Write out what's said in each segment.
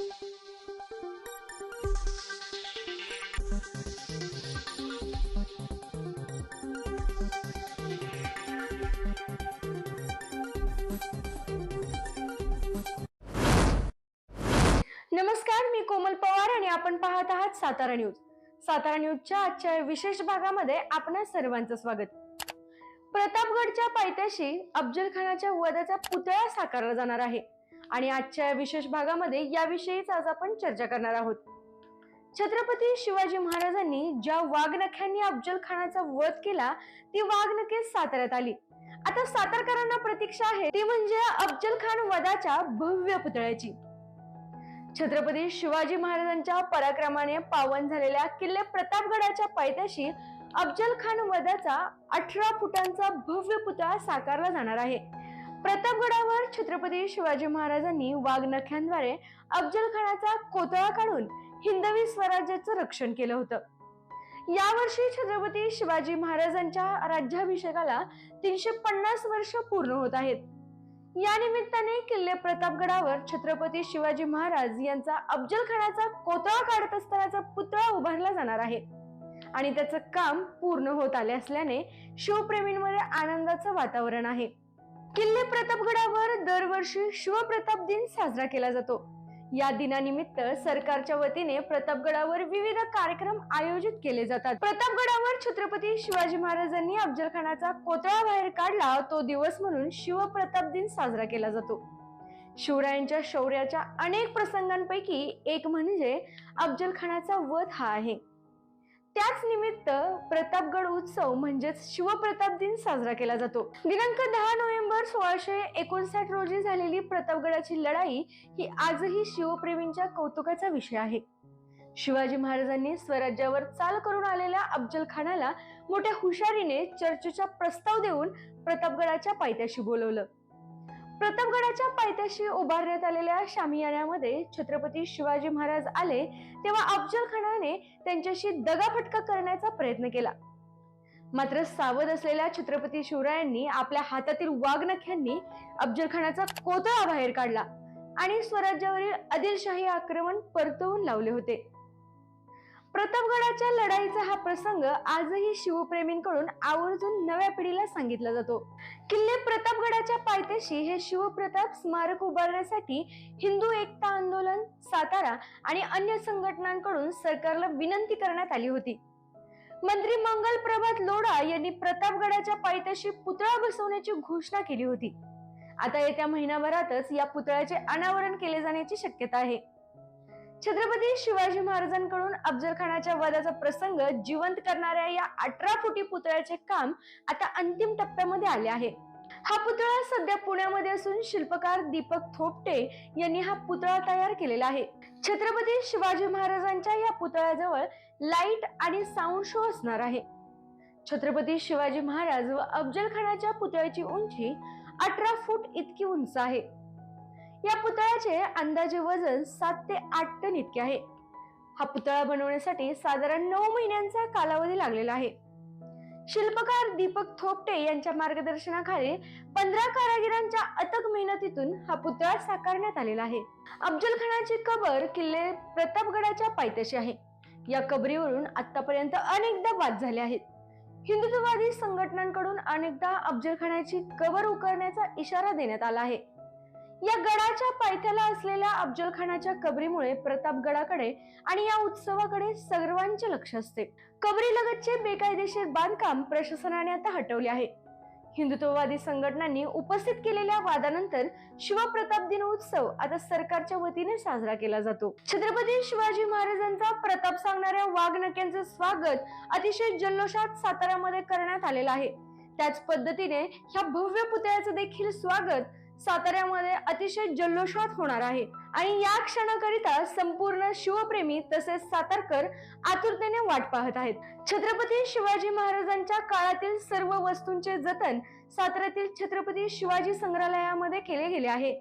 नमस्कार मी कोमल पवार आणि आपण पाहत आहात सातारा न्यूज. सातारा न्यूजच्या आजच्या विशेष भागामध्ये आपणा सर्वांचं स्वागत. प्रतापगडच्या पायथ्याशी अफजल खानाच्या वधाचा पुतळा साकारला जाणार आहे. आणि आजच्या विशेष भागामध्ये याविषयीच आज आपण चर्चा करणार आहोत. छत्रपती शिवाजी महाराजांनी ज्या वाघनख्यांनी अफजल खानाचा वध केला ती वाघनखे साताऱ्यात आली. आता सातारकरांना प्रतीक्षा आहे ती म्हणजे अफजल खान वधाच्या भव्य पुतळ्याची. छत्रपती शिवाजी महाराजांच्या पराक्रमाने पावन झालेल्या किल्ले प्रतापगडाच्या पायथ्याशी अफजल खान वधाचा अठरा फुटांचा भव्य पुतळा साकारला जाणार आहे. प्रतापगडावर छत्रपती शिवाजी महाराजांनी वाघनख्यांद्वारे अफजलखानाचा कोतळा काढून हिंदवी स्वराज्याचं रक्षण केलं होतं. यावर्षी छत्रपती शिवाजी महाराजांच्या राज्याभिषेकाला तीनशे पन्नास वर्ष पूर्ण होत आहेत. या निमित्ताने किल्ले प्रतापगडावर छत्रपती शिवाजी महाराज यांचा अफजलखानाचा कोतळा काढत असतानाचा पुतळा उभारला जाणार आहे. आणि त्याचं काम पूर्ण होत आले असल्याने शिवप्रेमींमध्ये आनंदाचं वातावरण आहे. किल्ले प्रतापगडावर दरवर्षी शिवप्रताप दिन साजरा केला जातो. या दिनानिमित्त सरकारच्या वतीने प्रतापगडावर विविध कार्यक्रम आयोजित केले जातात. प्रतापगडावर छत्रपती शिवाजी महाराजांनी अफजलखानाचा कोतळा बाहेर काढला तो दिवस म्हणून शिवप्रताप दिन साजरा केला जातो. शिवरायांच्या शौर्याच्या अनेक प्रसंगांपैकी एक म्हणजे अफजलखानाचा वध हा आहे. त्याच निमित्त प्रतापगड उत्सव म्हणजेच शिवप्रताप दिन साजरा केला जातो. दिनांक दहा नोव्हेंबर सोळाशे एकोणसाठ रोजी झालेली प्रतापगडाची लढाई ही आजही शिवप्रेमींच्या कौतुकाचा विषय आहे. शिवाजी महाराजांनी स्वराज्यावर चाल करून आलेल्या अफजल खानाला मोठ्या हुशारीने चर्चेचा प्रस्ताव देऊन प्रतापगडाच्या पायथ्याशी बोलवलं. प्रतापगडाच्या पायथ्याशी उभारण्यात आलेल्या शामियाण्यामध्ये छत्रपती शिवाजी महाराज आले तेव्हा अफजल खानाने त्यांच्याशी दगाफटका करण्याचा प्रयत्न केला. मात्र सावध असलेल्या छत्रपती शिवरायांनी आपल्या हातातील वाघनख्यांनी अफजल खानाचा कोतळा बाहेर काढला आणि स्वराज्यावरील आदिलशाही आक्रमण परतवून लावले होते. प्रतापगडाच्या लढाईचा हा प्रसंग आजही शिवप्रेमींकडून आवर्जून नव्या पिढीला सांगितला जातो. किल्ले प्रतापगडाच्या पायथ्याशी हे शिवप्रताप स्मारक उभारण्यासाठी हिंदू एकता आंदोलन सातारा आणि अन्य संघटनांकडून सरकारला विनंती करण्यात आली होती. मंत्री मंगल प्रभात लोढा यांनी प्रतापगडाच्या पायथ्याशी पुतळा बसवण्याची घोषणा केली होती. आता येत्या महिनाभरातच या पुतळ्याचे अनावरण केले जाण्याची शक्यता आहे. छत्रपती शिवाजी महाराजांकडून अफजल खानाच्या वधाचा प्रसंग जिवंत करणाऱ्या या अठरा फुटी पुतळ्याचे काम आता अंतिम टप्प्यामध्ये आले आहे. हा पुतळा सध्या पुण्यामध्ये असून शिल्पकार दीपक थोपटे यांनी हा पुतळा तयार केलेला आहे. छत्रपती शिवाजी महाराजांच्या या पुतळ्याजवळ लाइट आणि साऊंड शो असणार आहे. छत्रपती शिवाजी महाराज व अफजल खानाच्या पुतळ्याची उंची अठरा फूट इतकी उंच आहे. या पुतळ्याचे अंदाजे वजन सात ते आठ टन इतके आहे. हा पुतळा बनवण्यासाठी साधारण नऊ महिन्यांचा कालावधी लागलेला आहे. शिल्पकार दीपक थोपटे यांच्या मार्गदर्शनाखाली पंधरा कारागिरांच्या अथक मेहनतीतून हा पुतळा साकारण्यात आलेला आहे. अफजल खानाची कबर किल्ले प्रतापगडाच्या पायथ्याशी आहे. या कबरीवरून आतापर्यंत अनेकदा वाद झाले आहेत. हिंदुत्ववादी संघटनांकडून अनेकदा अफजल खानाची कबर उकरण्याचा इशारा देण्यात आला आहे. या गडाच्या पायथ्याला असलेल्या अफजल खानाच्या कबरीमुळे प्रतापगडाकडे आणि या उत्सवाकडे सर्वांचे लक्ष असते. कबरी लगतचे बेकायदेशीर बांधकाम प्रशासनाने आता हटवले आहे. हिंदुत्ववादी संघटनांनी उपस्थित केलेल्या वादानंतर शिवप्रताप दिन उत्सव आता सरकारच्या वतीने साजरा केला जातो. छत्रपती शिवाजी महाराजांचा प्रताप सांगणाऱ्या वाघनक्यांचे स्वागत अतिशय जल्लोषात साताऱ्यामध्ये करण्यात आलेलं आहे. त्याच पद्धतीने ह्या भव्य पुतळ्याचं देखील स्वागत साताऱ्यामध्ये अतिशय जल्लोषात होणार आहे. आणि या क्षणाकरिता संपूर्ण शिवप्रेमी तसेच सातारकर आतुरतेने वाट पाहत आहेत. छत्रपती शिवाजी महाराजांच्या काळातील सर्व वस्तूंचे जतन साताऱ्यातील छत्रपती शिवाजी संग्रहालयामध्ये केले गेले आहे.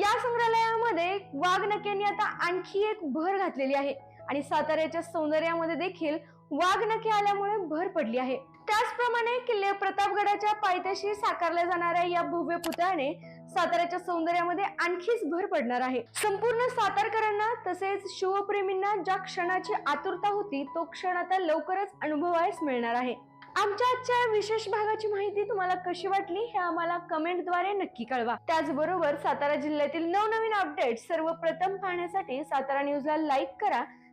या संग्रहालयामध्ये वाघनक्यांनी आता आणखी एक भर घातलेली आहे. आणि साताऱ्याच्या सौंदर्यामध्ये देखील वाघनखे आल्यामुळे भर पडली आहे. त्याचप्रमाणे किल्ले प्रतापगडाच्या पायथ्याशी साकारल्या जाणाऱ्या या भव्य पुतळ्याने साताऱ्याच्या सौंदर्यामध्ये आणखीच भर पडणार आहे. संपूर्ण सातारकरांना तसेच शिवप्रेमींना ज्या क्षणाची आतुरता होती तो क्षण आता लवकरच अनुभवायस मिळणार आहे. आमच्या आजच्या विशेष भागाची माहिती तुम्हाला कशी वाटली हे आम्हाला कमेंटद्वारे नक्की कळवा. त्याचबरोबर सातारा जिल्ह्यातील नवनवीन अपडेट सर्वप्रथम पाहण्यासाठी सातारा न्यूजला लाईक करा